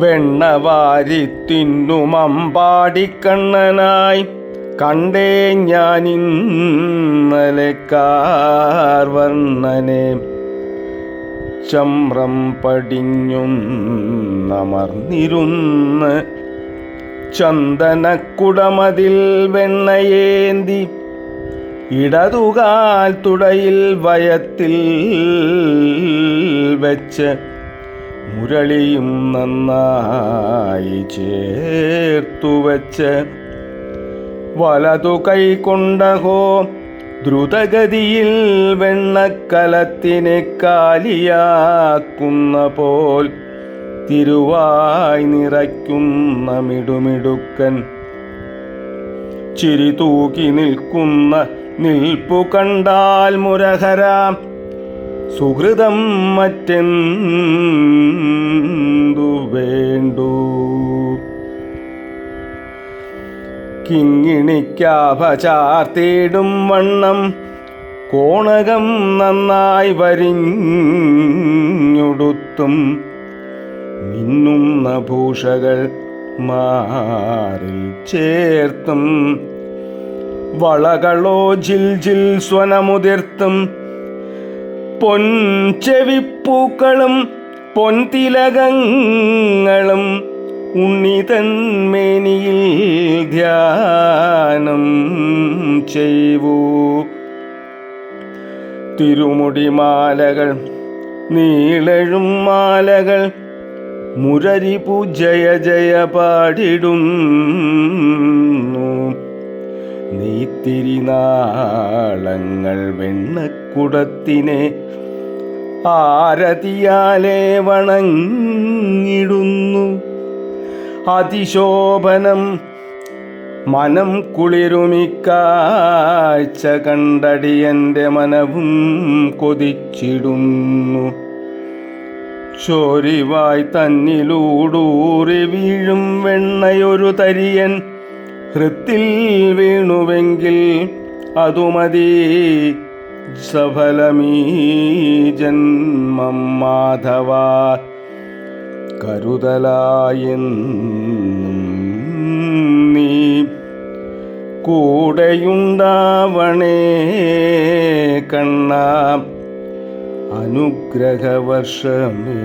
വെണ്ണ തിന്നുമമ്പാടിക്കണ്ണനായി കണ്ടേ ഞാൻ ഇന്നലെ കാർവർണനെ. ചമ്രം പടിഞ്ഞുന്നമർന്നിരുന്ന് ചന്ദനക്കുടമതിൽ വെണ്ണയേന്തി. ഇടതുകാൽ തുടയിൽ വയത്തിൽ വെച്ച് മുരളിയും നന്നായി ചേർത്തു വച്ച് വലതു കൈകൊണ്ടഹോ ദ്രുതഗതിയിൽ വെണ്ണക്കലത്തിനെ കാലിയാക്കുന്ന പോൽ തിരുവായി നിറയ്ക്കുന്ന മിടുമിടുക്കൻ ചിരി തൂക്കി നിൽക്കുന്ന നിൽപ്പു കണ്ടാൽ മുരഹര സുഹൃതം മറ്റെന്തു വേണ്ടു? കിങ്ങിണിക്കാഭചാർത്തിയിടും വണ്ണം കോണകം നന്നായി വരിഞ്ഞുടുത്തും മിന്നുന്ന നഭൂഷകൾ മാറിൽ ചേർത്തും വളകളോ ജിൽ ജിൽ സ്വനമുതിർത്തും പൊൻചെവിപ്പൂക്കളും പൊൻതിലകങ്ങളും ഉണ്ണിതന്മേനിയിൽ ധ്യാനം ചെയ്വൂ. തിരുമുടിമാലകൾ നീളഴും മാലകൾ മുരരിപു ജയ ജയ പാടിടുന്നു. നീത്തിരിനാളങ്ങൾ വെണ്ണക്കുടത്തിനെ ആരതിയാലെ വണങ്ങിടുന്നു. അതിശോഭനം മനം കുളിരുമിക്കാഴ്ച കണ്ടടിയന്റെ മനവും കൊതിച്ചിടുന്നു. ചോരിവായി തന്നിലൂടൂറി വീഴും വെണ്ണയൊരു തരിയൻ ഹൃത്തിൽ വീണുവെങ്കിൽ അതുമതി. സഫലമീ ജന്മം മാധവ കരുതലായെന്നും നീ കൂടെയുണ്ടാവണേ കണ്ണ അനുഗ്രഹവർഷമേ.